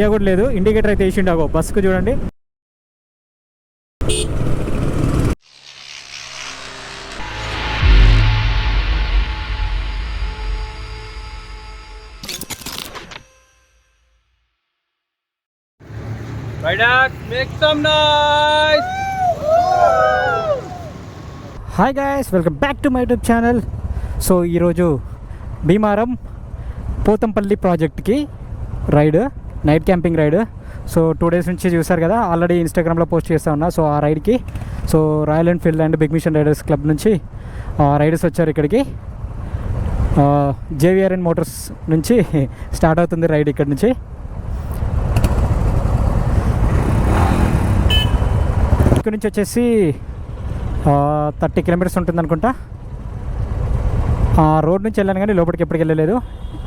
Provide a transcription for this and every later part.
Idea కూడా లేదు. Indicator అయితే వేసిండు. అగో బస్సుకు చూడండి. Ridak, make some noise! Hi guys welcome back to my YouTube channel so ఈరోజు భీమారం పోతంపల్లి ప్రాజెక్ట్కి ride night camping ride. So two days నుంచి చూసారు కదా ఆల్రెడీ ఇన్స్టాగ్రామ్లో పోస్ట్ చేస్తా ఉన్నా. సో ఆ రైడ్కి so Royal Enfield and Big Mission Riders Club నుంచి రైడర్స్ వచ్చారు ఇక్కడికి. జేవిఆర్ఎన్ మోటార్స్ నుంచి స్టార్ట్ అవుతుంది రైడ్ ఇక్కడ నుంచి. ఇక్కడ నుంచి వచ్చేసి థర్టీ కిలోమీటర్స్ ఉంటుంది అనుకుంటా. ఆ రోడ్ నుంచి వెళ్ళాను కానీ లోపలికి ఎప్పటికి వెళ్ళలేదు.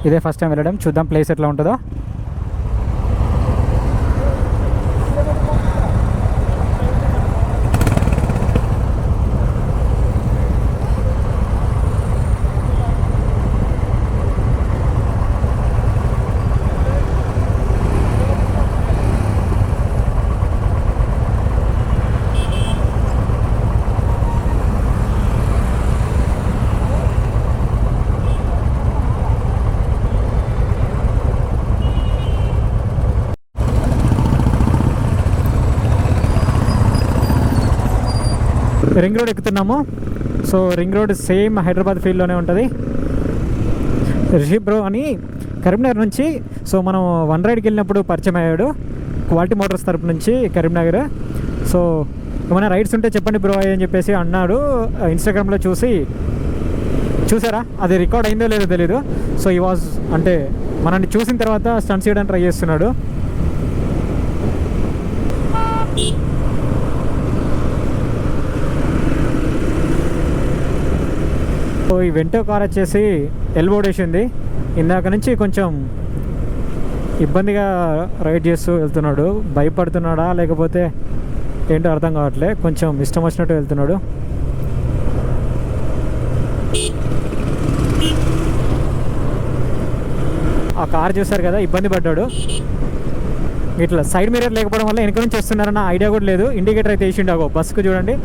ఇదే ఫస్ట్ టైం వెళ్ళడం. చూద్దాం ప్లేస్ ఎట్లా ఉంటుందో. Ring road ఎక్కుతున్నాము. So ring road same Hyderabad ఫీల్డ్లోనే ఉంటుంది. రిషి బ్రో అని కరీంనగర్ నుంచి సో మనం వన్ రైడ్కి వెళ్ళినప్పుడు పరిచయం అయ్యాడు. క్వాలిటీ మోటార్స్ తరపు నుంచి కరీంనగర్. సో ఏమైనా రైడ్స్ ఉంటే చెప్పండి బ్రో అని చెప్పేసి అన్నాడు. ఇన్స్టాగ్రామ్లో చూసి చూసారా? అది రికార్డ్ అయిందో లేదో తెలీదు. సో ఈ వాజ్ అంటే మనల్ని చూసిన తర్వాత స్టన్స్ చేయడానికి ట్రై చేస్తున్నాడు. సో ఈ వెంటో కార్ వచ్చేసి ఎల్బోడేసింది వేసింది ఇందాక నుంచి కొంచెం ఇబ్బందిగా రైడ్ చేస్తూ వెళ్తున్నాడు. భయపడుతున్నాడా? లేకపోతే ఏంటో అర్థం కావట్లే. కొంచెం ఇష్టం వచ్చినట్టు వెళ్తున్నాడు. ఆ కార్ చూసారు కదా? ఇబ్బంది పడ్డాడు. ఇట్లా సైడ్ మిర్రర్ లేకపోవడం వల్ల వెనక నుంచి వస్తున్నారన్న ఐడియా కూడా లేదు. ఇండికేటర్ అయితే వేసిండు. బస్సుకు చూడండి.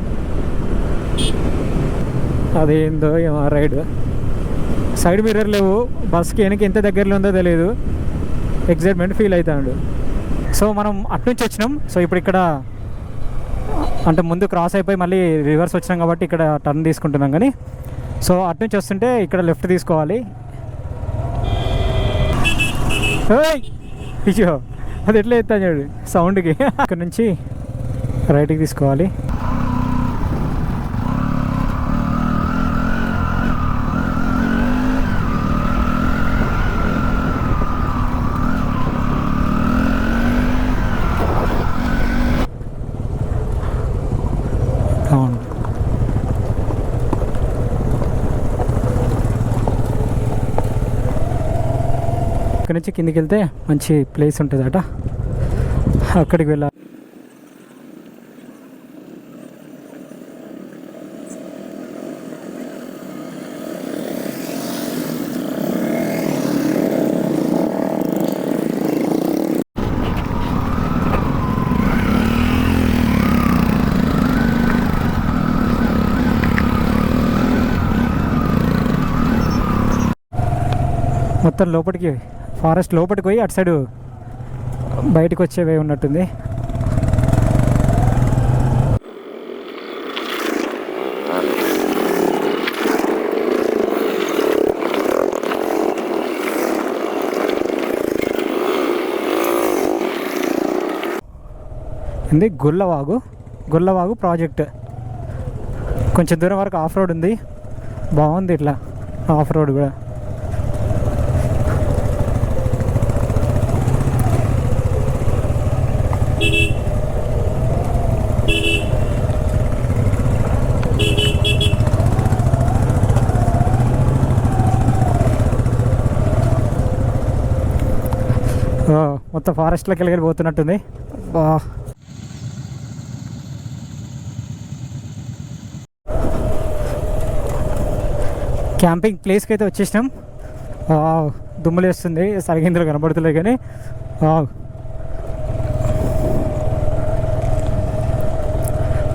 అదేందో ఏమో రైడ్. సైడ్ మిర్రర్ లేవు. బస్కి వెనక ఎంత దగ్గరలో ఉందో తెలియదు ఎగ్జైట్మెంట్ ఫీల్ అవుతాడు. సో మనం అట్నుంచి వచ్చినాం. సో ఇప్పుడు ఇక్కడ అంటే ముందు క్రాస్ అయిపోయి మళ్ళీ రివర్స్ వచ్చినాం కాబట్టి ఇక్కడ టర్న్ తీసుకుంటున్నాం కానీ. సో అట్నుంచి వస్తుంటే ఇక్కడ లెఫ్ట్ తీసుకోవాలి. అయ్యో అది ఎట్లా ఎత్తాను చూడు సౌండ్కి ఇక్కడ నుంచి రైట్కి తీసుకోవాలి. అవును ఇక్కడ నుంచి కిందికి వెళ్తే మంచి ప్లేస్ ఉంటుందట. అక్కడికి వెళ్ళాలి. మొత్తం లోపలికి ఫారెస్ట్ లోపలికి పోయి అటు సైడు బయటకు వచ్చేవే ఉన్నట్టుంది. ఇది గుల్లవాగు గుల్లవాగు ప్రాజెక్ట్. కొంచెం దూరం వరకు ఆఫ్ రోడ్ ఉంది. బాగుంది ఇట్లా ఆఫ్ రోడ్ కూడా. మొత్తం ఫారెస్ట్లోకి వెళ్ళి పోతున్నట్టుంది. క్యాంపింగ్ ప్లేస్కి అయితే వచ్చేసినాం. దుమ్ములు వేస్తుంది సరిగా ఇందులో కానీ.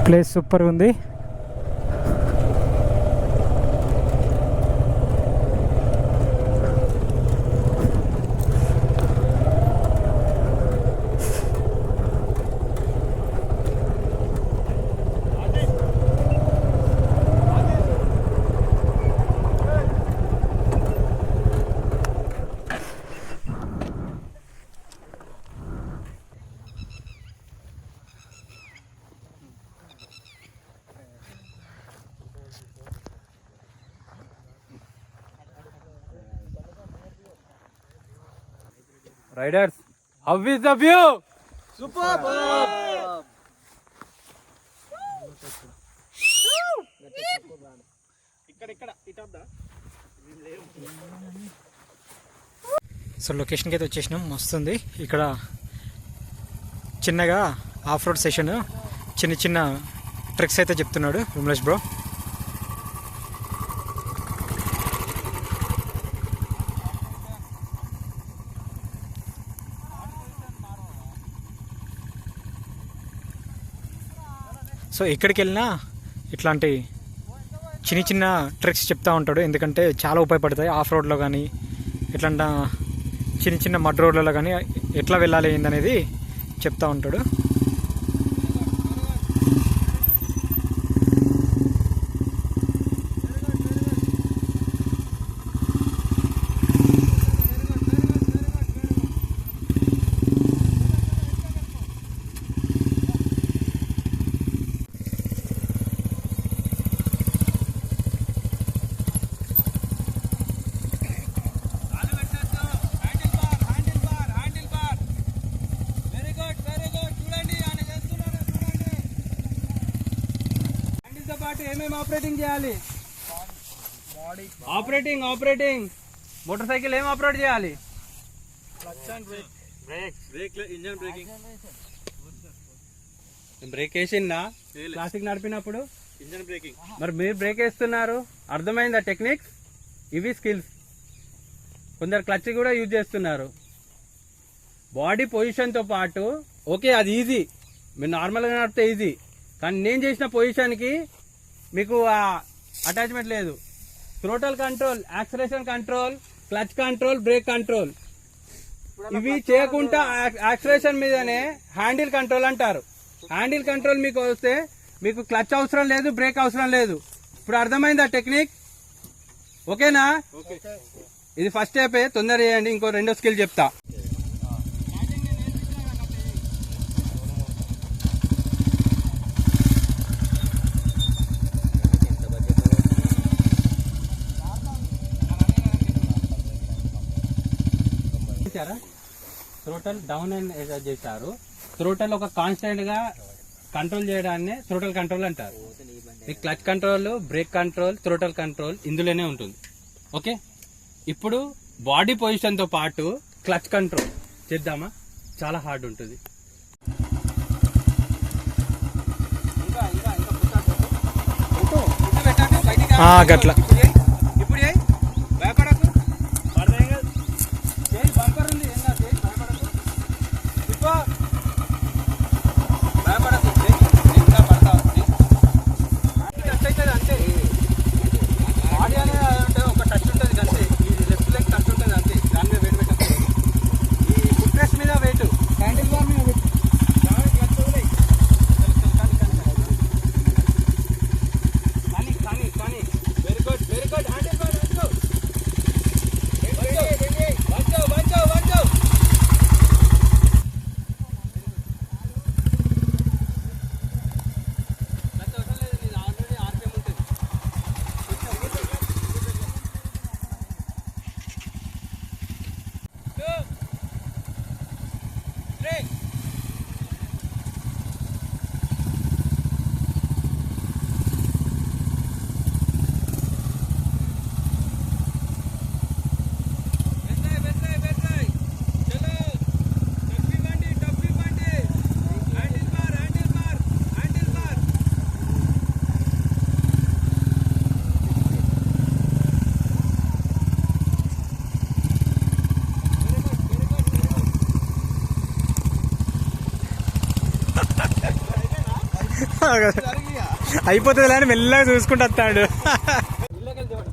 ప్లేస్ సూపర్ ఉంది. Riders how is the view so లొకేషన్కి అయితే వచ్చేసినాం. మస్తుంది. ఇక్కడ చిన్నగా ఆఫ్ రోడ్ సెషన్ చిన్న చిన్న ట్రిక్స్ అయితే చెప్తున్నాడు విమలేష్ బ్రో. సో ఎక్కడికి వెళ్ళినా ఇట్లాంటి చిన్న చిన్న ట్రిక్స్ చెప్తూ ఉంటాడు. ఎందుకంటే చాలా ఉపయోగపడతాయి. ఆఫ్ రోడ్లో కానీ ఇట్లాంటి చిన్న చిన్న మడ్ రోడ్లలో కానీ ఎట్లా వెళ్ళాలి ఏందనేది చెప్తూ ఉంటాడు. హ్యాండిల్తో పాటు ఏమేమి ఆపరేటింగ్ చేయాలి? Operating operating. మోటార్ సైకిల్ ఏం ఆపరేట్ చేయాలి? బ్రేక్ వేసిందా? క్లాసిక్ నడిపినప్పుడు? Engine braking. మరి మీరు బ్రేక్ వేస్తున్నారు. అర్థమైందా టెక్నిక్స్? ఇవి స్కిల్స్. కొందరు క్లచ్ కూడా యూజ్ చేస్తున్నారు. బాడీ పొజిషన్తో పాటు ఓకే అది ఈజీ. మీరు నార్మల్గా నడిపితే ఈజీ. కానీ నేను చేసిన పొజిషన్కి మీకు ఆ అటాచ్మెంట్ లేదు. Throttle control acceleration control clutch control brake control ఇవి చేయకుండా యాక్సలేషన్ మీదనే హ్యాండిల్ కంట్రోల్ అంటారు. హ్యాండిల్ కంట్రోల్ మీకు వస్తే మీకు క్లచ్ అవసరం లేదు బ్రేక్ అవసరం లేదు. ఇప్పుడు అర్థమైందా టెక్నిక్ ఓకేనా ఇది ఫస్ట్ స్టెప్ తొందర చేయండి ఇంకో రెండో స్కిల్ చెప్తా. థ్రోటల్ డౌన్ అండ్ చేశారు. థ్రోటల్ ఒక కాన్స్టెంట్గా కంట్రోల్ చేయడాన్ని థ్రోటల్ కంట్రోల్ అంటారు. ఈ clutch control brake control throttle control ఇందులోనే ఉంటుంది. ఓకే? ఇప్పుడు బాడీ పొజిషన్తో పాటు క్లచ్ కంట్రోల్ చేద్దామా? చాలా హార్డ్ ఉంటుంది. గట్లా. ఇప్పుడు చేయి. భయపడకు చేయి, బంపర్ ఉంది ఏం కాదు, చేయి, భయపడకు. తిప్పో. భయపడకు, చేయి. ఇంకా పడతావు, చేయి. టచ్ అవుతుంది అంతే బాడీ అనేది అంటే ఒక టచ్ ఉంటుంది అంతే ఈ లెఫ్ట్ లెగ్ టచ్ ఉంటుంది అంతే దాని మీద వెయిట్ పెట్టకూడదు ఈ ఫుట్ ప్రెస్ మీద వెయిట్ హ్యాండిల్ బార్ మీద వెయిట్ కానీ కానీ కానీ వెరీ గుడ్ అయిపోతుంది అని మెల్లగా చూసుకుంటూ వస్తాడు వెరీ గుడ్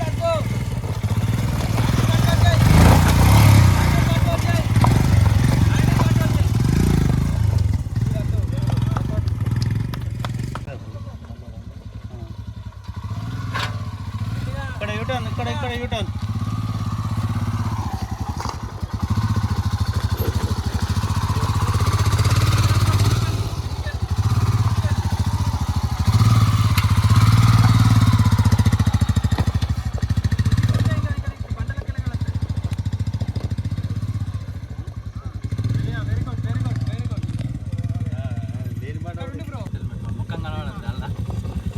వెరీ గుడ్ ఇక్కడ యూటర్న్ ఇక్కడ ఇక్కడ U-turn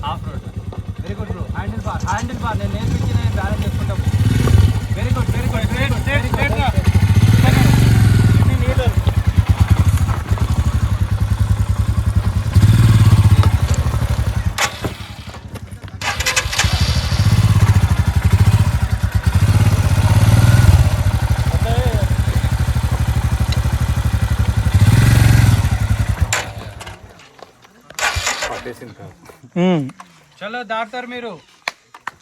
half road bro handlebar handlebar నేను నేర్పించిన బ్యాలెన్స్ చేసుకుంటాం very good very good very good very good చలో దాటుతారు మీరు.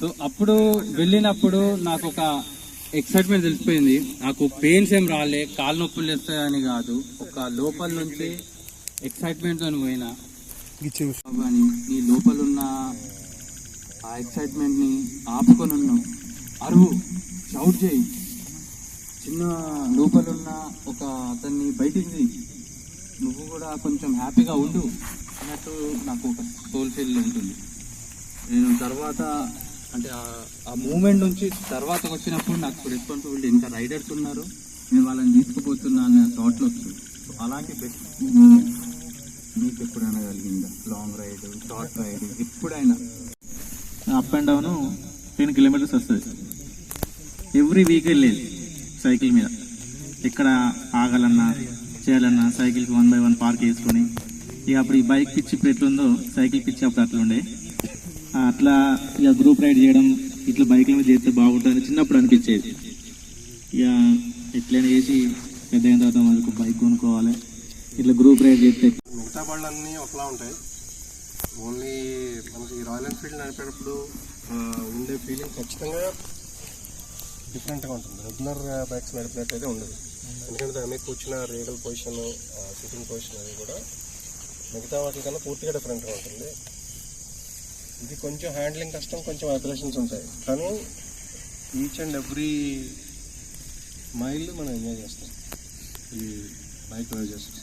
సో అప్పుడు వెళ్ళినప్పుడు నాకు ఒక ఎక్సైట్మెంట్ తెలిసిపోయింది. నాకు పెయిన్స్ ఏం రాలే కాలు నొప్పులు వస్తాయని కాదు. ఒక లోపల నుంచి ఎక్సైట్మెంట్ అని పోయినా. అని నీ లోపల ఉన్న ఆ ఎక్సైట్మెంట్ని ఆపుకొని ఉన్నావు అరువు షౌట్ చేయి. చిన్న లోపల ఉన్న ఒక అతన్ని బయటికి నువ్వు కూడా కొంచెం హ్యాపీగా ఉండు అన్నట్టు నాకు ఒక సోల్ ఫీల్ ఉంటుంది. నేను తర్వాత అంటే ఆ- మూమెంట్ నుంచి తర్వాత వచ్చినప్పుడు నాకు రెస్పాన్సిబిలిటీ ఇంకా రైడర్స్ ఉన్నారు నేను వాళ్ళని తీసుకుపోతున్నా అనే థాట్లు వస్తుంది సో అలాంటి బెస్ట్ మీకు ఎప్పుడైనా కలిగిందా? లాంగ్ రైడ్ షార్ట్ రైడ్ ఎప్పుడైనా? Up and down ten kilometres వస్తుంది. ఎవ్రీ వీక్ వెళ్ళేది సైకిల్ మీద. ఎక్కడ ఆగాలన్నా చేయాలన్నా సైకిల్కి వన్ బై వన్ పార్క్ చేసుకొని ఇక అప్పుడు ఈ బైక్ పిచ్చి ఇప్పుడు ఎట్లుందో సైకిల్ పిచ్చి అప్పుడు అట్లుండే. అట్లా ఇక గ్రూప్ రైడ్ చేయడం ఇట్లా బైక్ల మీద చేస్తే బాగుంటుంది చిన్నప్పుడు అనిపించేది. ఇక ఎట్లయినా చేసి పెద్ద అయిన తర్వాత మనకు బైక్ కొనుక్కోవాలి. ఇట్లా గ్రూప్ రైడ్ చేస్తే మిగతా బళ్ళన్నీ ఒకలా ఉంటాయి. ఓన్లీ మనకి రాయల్ ఎన్ఫీల్డ్ నడిపేటప్పుడు ఉండే ఫీలింగ్ ఖచ్చితంగా డిఫరెంట్గా ఉంటుంది. రెగ్యులర్ బైక్స్ నడిపినట్టయితే ఉండదు. ఎందుకంటే దాని మీద కూర్చున్న రేగల్ పొజిషన్ సిట్టింగ్ పొజిషన్ అది కూడా మిగతా వాటికన్నా పూర్తిగా డిఫరెంట్గా ఉంటుంది. ఇది కొంచెం హ్యాండ్లింగ్ కష్టం కొంచెం వైబ్రేషన్స్ ఉంటాయి. కానీ ఈచ్ అండ్ ఎవ్రీ మైల్ మనం ఎంజాయ్ చేస్తాం. ఈ బైక్ డ్రైవ్ చేస్తాం